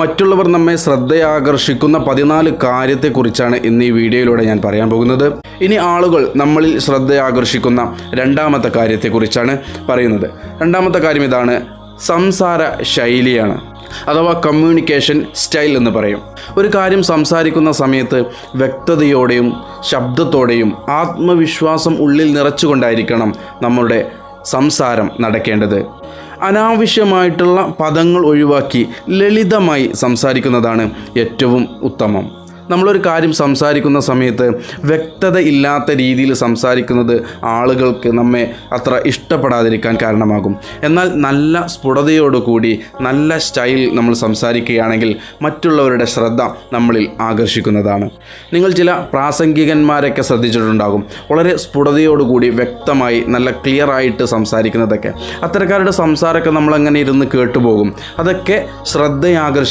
മറ്റുള്ളവർ നമ്മെ ശ്രദ്ധയാകർഷിക്കുന്ന പതിനാല് കാര്യത്തെക്കുറിച്ചാണ് ഇന്ന് ഈ വീഡിയോയിലൂടെ ഞാൻ പറയാൻ പോകുന്നത്. ഇനി ആളുകൾ നമ്മളിൽ ശ്രദ്ധയാകർഷിക്കുന്ന രണ്ടാമത്തെ കാര്യത്തെക്കുറിച്ചാണ് പറയുന്നത്. രണ്ടാമത്തെ കാര്യം ഇതാണ് സംസാര ശൈലിയാണ്. അഥവാ കമ്മ്യൂണിക്കേഷൻ സ്റ്റൈൽ എന്ന് പറയും. ഒരു കാര്യം സംസാരിക്കുന്ന സമയത്ത് വ്യക്തതയോടെയും ശബ്ദത്തോടെയും ആത്മവിശ്വാസം ഉള്ളിൽ നിറച്ചുകൊണ്ടായിരിക്കണം നമ്മളുടെ സംസാരം നടക്കേണ്ടത്. അനാവശ്യമായിട്ടുള്ള പദങ്ങൾ ഒഴിവാക്കി ലളിതമായി സംസാരിക്കുന്നതാണ് ഏറ്റവും ഉത്തമം. നമ്മളൊരു കാര്യം സംസാരിക്കുന്ന സമയത്ത് വ്യക്തത ഇല്ലാത്ത രീതിയിൽ സംസാരിക്കുന്നത് ആളുകൾക്ക് നമ്മെ അത്ര ഇഷ്ടപ്പെടാതിരിക്കാൻ കാരണമാകും. എന്നാൽ നല്ല സ്ഫുടതയോടുകൂടി നല്ല സ്റ്റൈൽ നമ്മൾ സംസാരിക്കുകയാണെങ്കിൽ മറ്റുള്ളവരുടെ ശ്രദ്ധ നമ്മളിൽ ആകർഷിക്കുന്നതാണ്. നിങ്ങൾ ചില പ്രാസംഗികന്മാരൊക്കെ ശ്രദ്ധിച്ചിട്ടുണ്ടാകും. വളരെ സ്ഫുടതയോടുകൂടി വ്യക്തമായി നല്ല ക്ലിയർ ആയിട്ട് സംസാരിക്കുന്നതൊക്കെ. അത്തരക്കാരുടെ സംസാരമൊക്കെ നമ്മളങ്ങനെ ഇരുന്ന് കേട്ടുപോകും. അതൊക്കെ ശ്രദ്ധയാകർഷിക്കും.